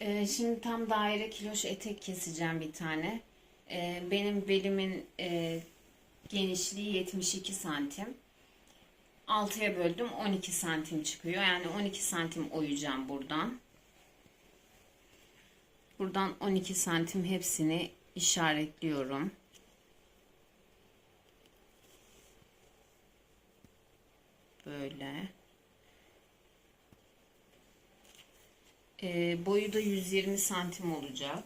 Ee, şimdi tam daire kiloş etek keseceğim bir tane. Ee, benim belimin e, genişliği 72 santim. 6'ya böldüm 12 santim çıkıyor. Yani 12 santim oyacağım buradan. Buradan 12 santim hepsini işaretliyorum. Böyle. Ee, boyu da 120 santim olacak.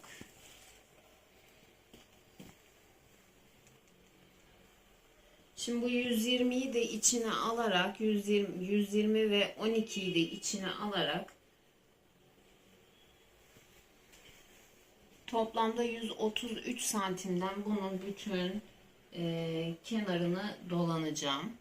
Şimdi bu 120'yi de içine alarak 120, 120 ve 12'yi de içine alarak toplamda 133 santimden bunun bütün e, kenarını dolanacağım.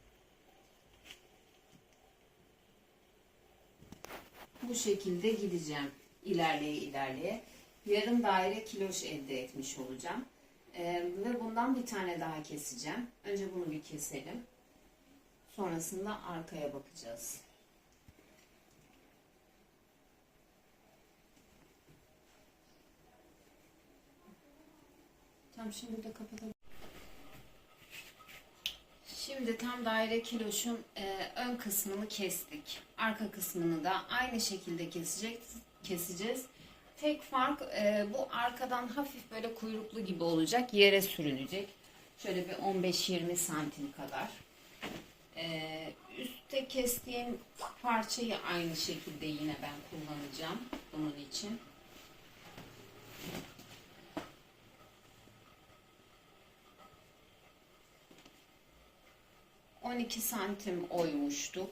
Bu şekilde gideceğim ilerleye ilerleye. Yarım daire kiloş elde etmiş olacağım. Ee, ve bundan bir tane daha keseceğim. Önce bunu bir keselim. Sonrasında arkaya bakacağız. Tamam şimdi burada kapatalım. Şimdi tam daire kiloşun e, ön kısmını kestik. Arka kısmını da aynı şekilde kesecek, keseceğiz. Tek fark e, bu arkadan hafif böyle kuyruklu gibi olacak. Yere sürünecek. Şöyle bir 15-20 santim kadar. E, üstte kestiğim parçayı aynı şekilde yine ben kullanacağım. Bunun için. ...12 santim oymuştuk.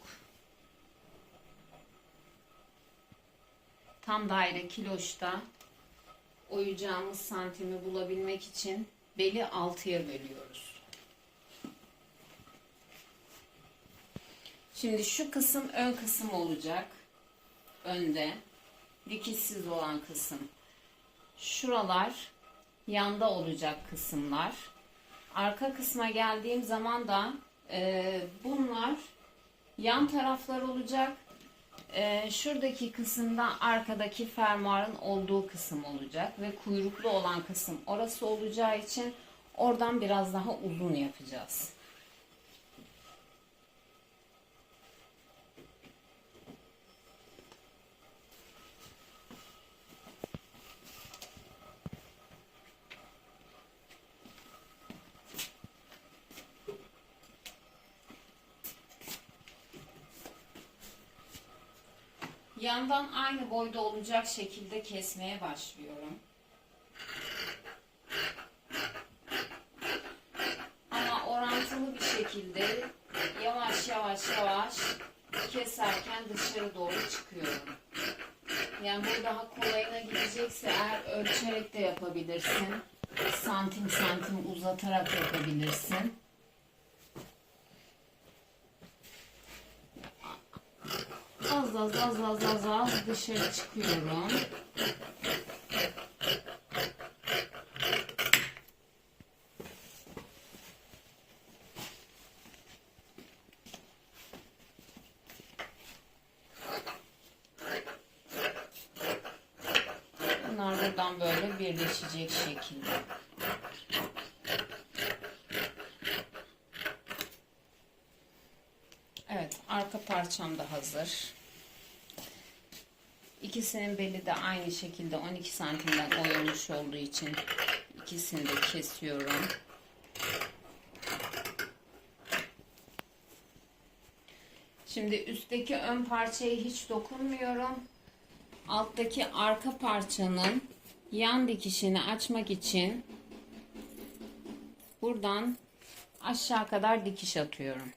Tam daire kiloşta oyacağımız santimi bulabilmek için beli 6'ya bölüyoruz. Şimdi şu kısım ön kısım olacak. Önde. Dikişsiz olan kısım. Şuralar yanda olacak kısımlar. Arka kısma geldiğim zaman da e, bunlar yan taraflar olacak. Ee, şuradaki kısımda arkadaki fermuarın olduğu kısım olacak ve kuyruklu olan kısım orası olacağı için oradan biraz daha uzun yapacağız. Yandan aynı boyda olacak şekilde kesmeye başlıyorum. Ama orantılı bir şekilde yavaş yavaş yavaş keserken dışarı doğru çıkıyorum. Yani bu daha kolayına gidecekse eğer ölçerek de yapabilirsin. Santim santim uzatarak yapabilirsin. Az az az az az az dışarı çıkıyorum. Bunlar buradan böyle birleşecek şekilde. Evet, arka parçam da hazır. İkisinin beli de aynı şekilde 12 santimden oyulmuş olduğu için ikisini de kesiyorum. Şimdi üstteki ön parçayı hiç dokunmuyorum. Alttaki arka parçanın yan dikişini açmak için buradan aşağı kadar dikiş atıyorum.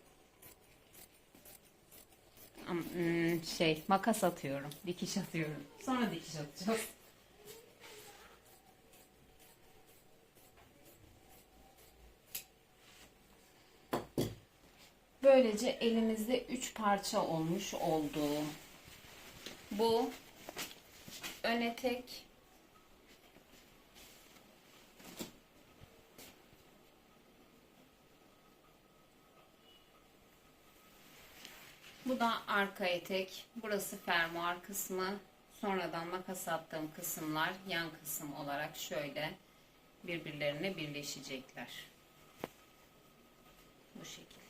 Hmm, şey makas atıyorum. Dikiş atıyorum. Sonra dikiş atacağız. Böylece elimizde 3 parça olmuş oldu. Bu ön etek Bu da arka etek. Burası fermuar kısmı. Sonradan makas attığım kısımlar yan kısım olarak şöyle birbirlerine birleşecekler. Bu şekilde.